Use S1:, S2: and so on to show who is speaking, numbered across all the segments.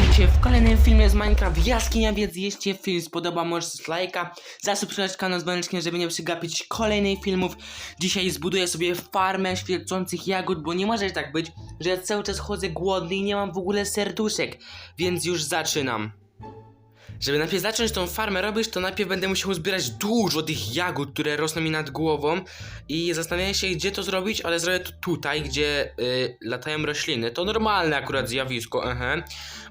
S1: witajcie w kolejnym filmie z Minecraft Jaskinia, więc jeśli się film spodoba, możesz lajka, zasubskrybować kanał z dzwoneczkiem, żeby nie przegapić kolejnych filmów. Dzisiaj zbuduję sobie farmę świecących jagód, bo nie może tak być, że ja cały czas chodzę głodny i nie mam w ogóle serduszek, więc już zaczynam. Żeby najpierw zacząć tą farmę robić, to najpierw będę musiał zbierać dużo tych jagód, które rosną mi nad głową i zastanawiam się, gdzie to zrobić, ale zrobię to tutaj, gdzie y, latają rośliny. To normalne akurat zjawisko, aha.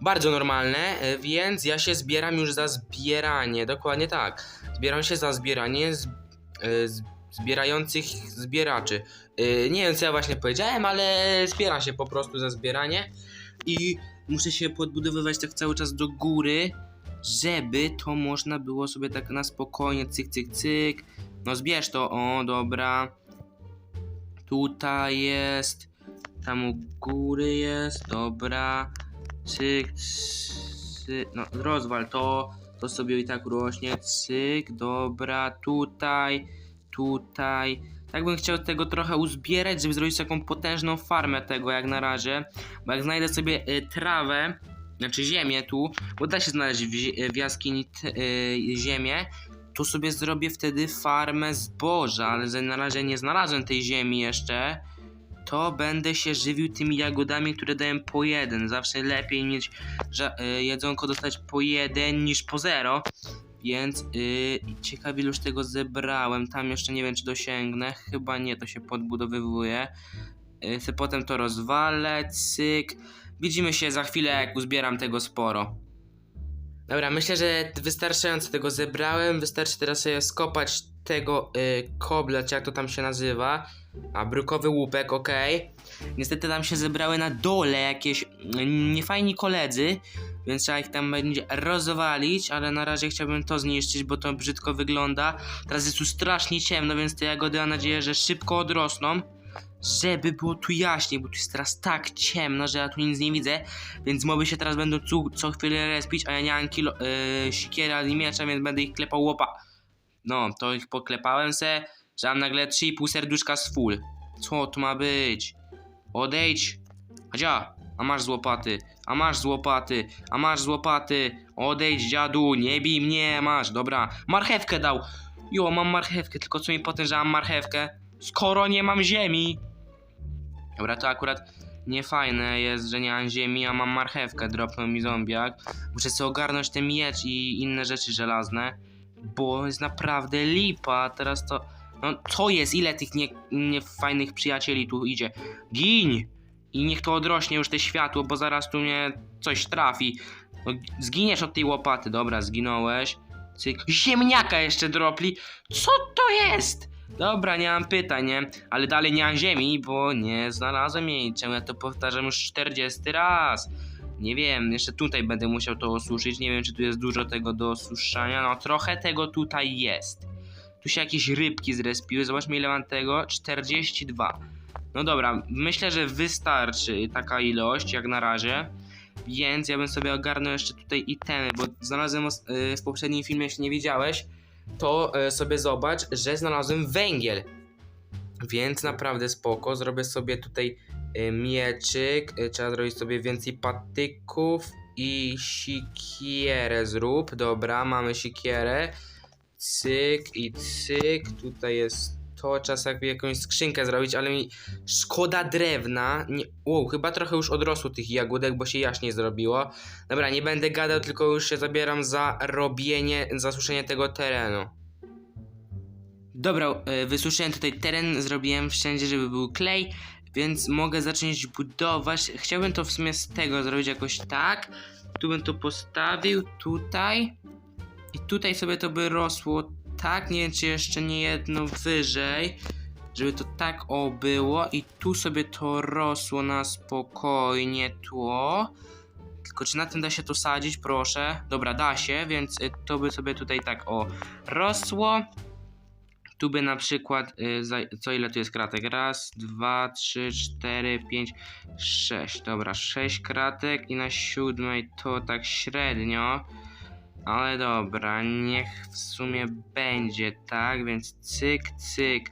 S1: Bardzo normalne, y, więc ja się zbieram już za zbieranie, dokładnie tak. Zbieram się za zbieranie z, y, zbierających zbieraczy. Y, nie wiem, co ja właśnie powiedziałem, ale zbieram się po prostu za zbieranie i muszę się podbudowywać tak cały czas do góry, żeby to można było sobie tak na spokojnie, cyk, cyk, cyk. No zbierz to, o, dobra. Tutaj jest, tam u góry jest, dobra. Cyk, cyk, no rozwal to, to sobie i tak rośnie, cyk, dobra, tutaj, tutaj. Tak bym chciał tego trochę uzbierać, żeby zrobić taką potężną farmę tego jak na razie. Bo jak znajdę sobie y, trawę, znaczy ziemię tu, bo da się znaleźć w, w jaskini y, ziemię, to sobie zrobię wtedy farmę zboża, ale na razie nie znalazłem tej ziemi jeszcze, to będę się żywił tymi jagodami, które dają po jeden. Zawsze lepiej mieć ża- y, jedzonko dostać po jeden niż po zero. Więc yy, ciekawie już tego zebrałem. Tam jeszcze nie wiem, czy dosięgnę. Chyba nie, to się podbudowywuje. Yy, potem to rozwalę, cyk. Widzimy się za chwilę, jak uzbieram tego sporo. Dobra, myślę, że wystarczająco tego zebrałem. Wystarczy teraz sobie skopać tego y, kobla, czy jak to tam się nazywa. A, brukowy łupek, okej. Niestety tam się zebrały na dole jakieś mm, niefajni koledzy, więc trzeba ich tam będzie rozwalić, ale na razie chciałbym to zniszczyć, bo to brzydko wygląda. Teraz jest tu strasznie ciemno, więc te jagody mam nadzieję, że szybko odrosną. Żeby było tu jaśniej, bo tu jest teraz tak ciemno, że ja tu nic nie widzę, więc moby się teraz będą co, co chwilę respić, a ja nie mam kilo, yy, siekiery ani miecza, więc będę ich klepał łopa. No, to ich poklepałem se, że mam nagle 3,5 serduszka z full. Co to ma być? Odejdź. Adzia, a masz z łopaty, a masz z łopaty, a masz z łopaty. Odejdź dziadu, nie bij mnie, masz. Dobra, marchewkę dał. Jo, mam marchewkę, tylko co mi potem, że mam marchewkę? Skoro nie mam ziemi. Dobra, to akurat niefajne jest, że nie mam ziemi, a mam marchewkę, dropnął mi zombiak. Muszę sobie ogarnąć ten miecz i inne rzeczy żelazne, bo jest naprawdę lipa. Teraz to... No co jest? Ile tych nie, niefajnych przyjacieli tu idzie? Giń! I niech to odrośnie już te światło, bo zaraz tu mnie coś trafi. No, zginiesz od tej łopaty. Dobra, zginąłeś. Cyk. Ziemniaka jeszcze dropli. Co to jest? Dobra, nie mam pytań, nie? Ale dalej nie mam ziemi, bo nie znalazłem jej. Czemu ja to powtarzam już 40 raz? Nie wiem, jeszcze tutaj będę musiał to osuszyć. Nie wiem, czy tu jest dużo tego do osuszania. No, trochę tego tutaj jest. Tu się jakieś rybki zrespiły. Zobaczmy, ile mam tego. 42. No dobra, myślę, że wystarczy taka ilość, jak na razie. Więc ja bym sobie ogarnął jeszcze tutaj itemy, bo znalazłem y, w poprzednim filmie, jeśli nie widziałeś, to y, sobie zobacz, że znalazłem węgiel. Więc naprawdę spoko. Zrobię sobie tutaj y, mieczyk. Y, Trzeba zrobić sobie więcej patyków i sikierę zrób. Dobra, mamy sikierę. Cyk i cyk. Tutaj jest to. Trzeba sobie jakąś skrzynkę zrobić, ale mi szkoda drewna. Nie, wow, chyba trochę już odrosło tych jagódek, bo się jaśniej zrobiło. Dobra, nie będę gadał, tylko już się zabieram za robienie, za suszenie tego terenu. Dobra, e, wysuszyłem tutaj teren, zrobiłem wszędzie, żeby był klej, więc mogę zacząć budować. Chciałbym to w sumie z tego zrobić jakoś tak. Tu bym to postawił, tutaj. I tutaj sobie to by rosło tak, nie wiem czy jeszcze nie jedno wyżej. Żeby to tak o było i tu sobie to rosło na spokojnie tło. Tylko czy na tym da się to sadzić, proszę? Dobra, da się, więc y, to by sobie tutaj tak o rosło. Tu by na przykład, y, co ile tu jest kratek? Raz, dwa, trzy, cztery, pięć, sześć. Dobra, sześć kratek i na siódmej to tak średnio. Ale dobra, niech w sumie będzie tak, więc cyk, cyk,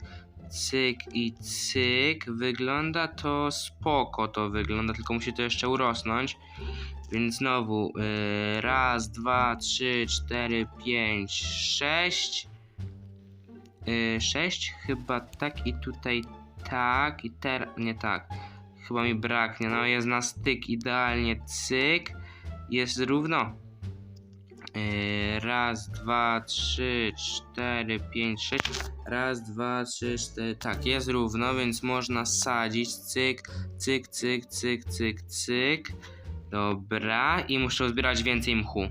S1: cyk i cyk. Wygląda to spoko, to wygląda, tylko musi to jeszcze urosnąć. Więc znowu yy, raz, dwa, trzy, cztery, pięć, sześć. Yy, sześć chyba tak i tutaj tak i teraz nie tak. Chyba mi braknie. No jest na styk idealnie cyk. Jest równo. Yy, raz, dwa, trzy, cztery, pięć, sześć. Raz, dwa, trzy, cztery. Tak, jest równo, więc można sadzić. Cyk, cyk, cyk, cyk, cyk, cyk. Dobra, i muszę zbierać więcej mchu.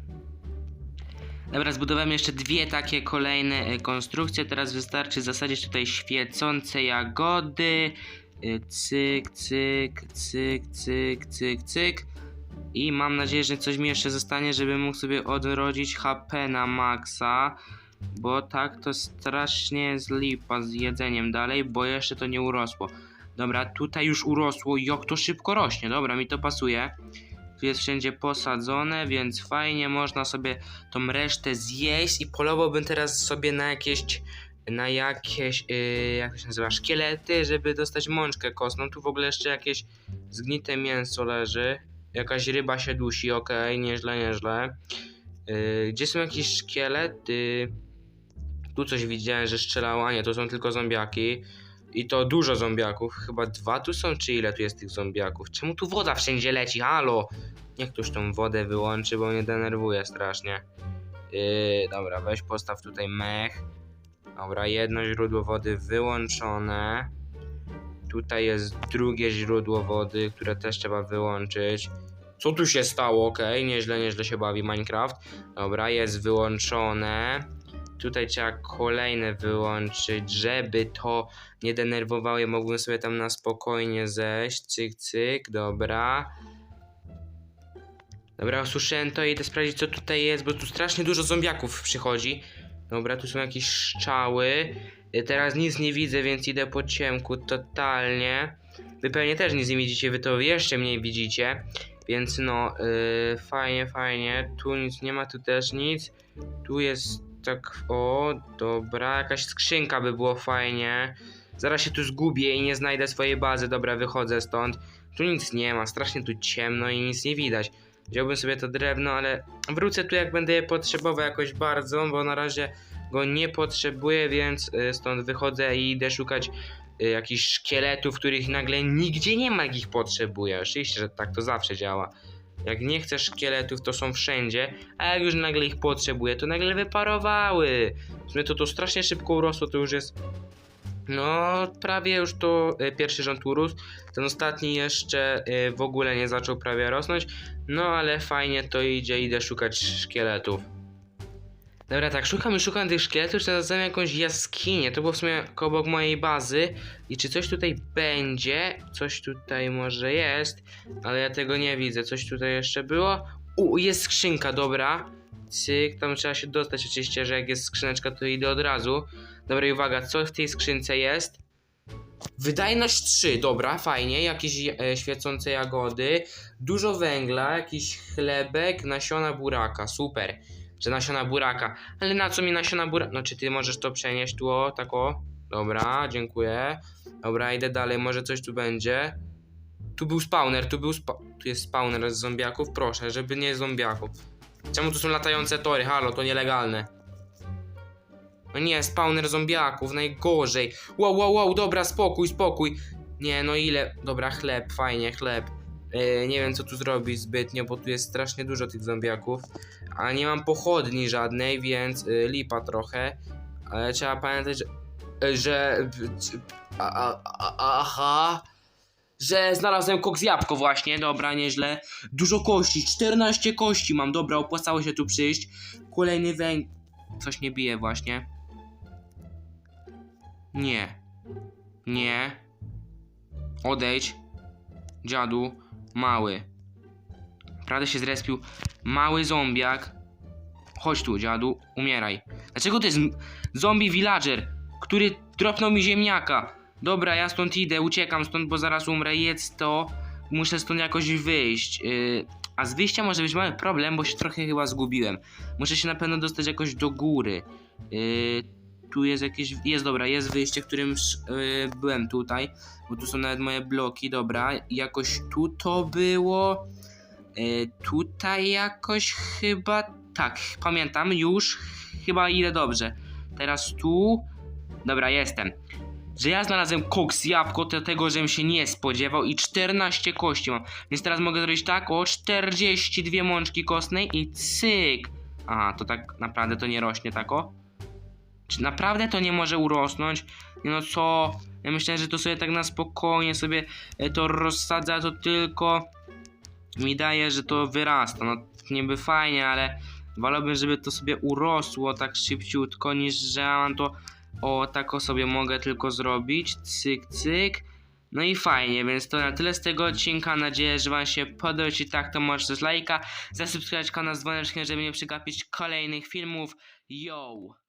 S1: Dobra, zbudowałem jeszcze dwie takie kolejne e, konstrukcje. Teraz wystarczy zasadzić tutaj świecące jagody. E, Cyk, cyk, cyk, cyk, cyk, cyk. I mam nadzieję, że coś mi jeszcze zostanie, żebym mógł sobie odrodzić HP na maksa. Bo tak to strasznie jest lipa z jedzeniem dalej, bo jeszcze to nie urosło. Dobra, tutaj już urosło, jak to szybko rośnie. Dobra, mi to pasuje. Tu jest wszędzie posadzone, więc fajnie można sobie tą resztę zjeść i polowałbym teraz sobie na jakieś na jakieś, yy, jak się nazywa, szkielety, żeby dostać mączkę kostną. Tu w ogóle jeszcze jakieś zgnite mięso leży. Jakaś ryba się dusi, okej, nieźle, nieźle. Yy, gdzie są jakieś szkielety? Tu coś widziałem, że strzelało, a nie, to są tylko zombiaki. I to dużo zombiaków. Chyba dwa tu są, czy ile tu jest tych zombiaków? Czemu tu woda wszędzie leci? Halo! Niech ktoś tą wodę wyłączy, bo mnie denerwuje strasznie. Yy, dobra, weź postaw tutaj mech. Dobra, jedno źródło wody wyłączone. Tutaj jest drugie źródło wody, które też trzeba wyłączyć. Co tu się stało? Okej, nieźle, nieźle się bawi Minecraft. Dobra, jest wyłączone. Tutaj trzeba kolejne wyłączyć, żeby to nie denerwowało. Ja mogłem sobie tam na spokojnie zejść. Cyk, cyk, dobra. Dobra, usłyszałem to i idę sprawdzić co tutaj jest, bo tu strasznie dużo zombiaków przychodzi. Dobra, tu są jakieś szczały. Teraz nic nie widzę, więc idę po ciemku totalnie. Wy pewnie też nic nie widzicie, wy to jeszcze mniej widzicie. Więc no, yy, fajnie, fajnie. Tu nic nie ma, tu też nic. Tu jest tak, o, dobra, jakaś skrzynka by było fajnie. Zaraz się tu zgubię i nie znajdę swojej bazy, dobra, wychodzę stąd. Tu nic nie ma, strasznie tu ciemno i nic nie widać. Wziąłbym sobie to drewno, ale wrócę tu jak będę je potrzebował jakoś bardzo, bo na razie go nie potrzebuję, więc y, stąd wychodzę i idę szukać y, jakichś szkieletów, których nagle nigdzie nie ma, jak ich potrzebuję. Oczywiście, że tak to zawsze działa. Jak nie chcę szkieletów, to są wszędzie, a jak już nagle ich potrzebuję, to nagle wyparowały. W sumie to to strasznie szybko urosło, to już jest no, prawie już to y, pierwszy rząd urósł. Ten ostatni jeszcze w ogóle nie zaczął prawie rosnąć. No, ale fajnie to idzie, idę szukać szkieletów. Dobra, tak, szukam i szukam tych szkieletów, teraz znam jakąś jaskinię. To było w sumie obok mojej bazy. I czy coś tutaj będzie? Coś tutaj może jest, ale ja tego nie widzę. Coś tutaj jeszcze było? U, jest skrzynka, dobra. Cyk, tam trzeba się dostać oczywiście, że jak jest skrzyneczka, to idę od razu. Dobra, i uwaga, co w tej skrzynce jest? Wydajność 3, dobra, fajnie, jakieś e, świecące jagody, dużo węgla, jakiś chlebek, nasiona buraka, super, że nasiona buraka, ale na co mi nasiona buraka, no czy ty możesz to przenieść tu, o, tak o, dobra, dziękuję, dobra, idę dalej, może coś tu będzie, tu był spawner, tu był spa... tu jest spawner z zombiaków, proszę, żeby nie zombiaków, czemu tu są latające tory, halo, to nielegalne. No nie, spawner zombiaków, najgorzej. Wow, wow, wow, dobra, spokój, spokój. Nie, no ile. Dobra, chleb, fajnie, chleb. E, nie wiem, co tu zrobić zbytnio, bo tu jest strasznie dużo tych zombiaków. A nie mam pochodni żadnej, więc e, lipa trochę. Ale trzeba pamiętać, że. e, że a, a, a, aha. Że znalazłem koks jabłko właśnie, dobra, nieźle. Dużo kości, 14 kości mam, dobra, opłacało się tu przyjść. Kolejny węg... Coś nie bije właśnie. Nie. Nie. Odejdź. Dziadu. Mały. Prawda się zrespił. Mały zombiak. Chodź tu, dziadu. Umieraj. Dlaczego to jest zombie villager, który dropnął mi ziemniaka? Dobra, ja stąd idę, uciekam stąd, bo zaraz umrę. Jedz to. Muszę stąd jakoś wyjść. Yy, a z wyjścia może być mały problem, bo się trochę chyba zgubiłem. Muszę się na pewno dostać jakoś do góry. Yy, tu jest jakieś. Jest dobra, jest wyjście, którym yy, byłem tutaj. Bo tu są nawet moje bloki, dobra. Jakoś tu to było. Y, tutaj jakoś chyba. Tak, pamiętam już. Chyba idę dobrze. Teraz tu. Dobra, jestem. Że ja znalazłem koks jabłko, to tego, żebym się nie spodziewał i 14 kości mam. Więc teraz mogę zrobić tak, o 42 mączki kostnej i cyk. Aha, to tak naprawdę to nie rośnie tak o. Czy naprawdę to nie może urosnąć? No co? Ja myślałem, że to sobie tak na spokojnie sobie e, to rozsadza, to tylko mi daje, że to wyrasta. No niby fajnie, ale wolałbym, żeby to sobie urosło tak szybciutko, niż że ja mam to o tako sobie mogę tylko zrobić. Cyk, cyk. No i fajnie, więc to na tyle z tego odcinka. Mam nadzieję, że Wam się podoba. Jeśli tak, to możesz też lajka, zasubskrybować kanał z dzwoneczkiem, żeby nie przegapić kolejnych filmów. Yo!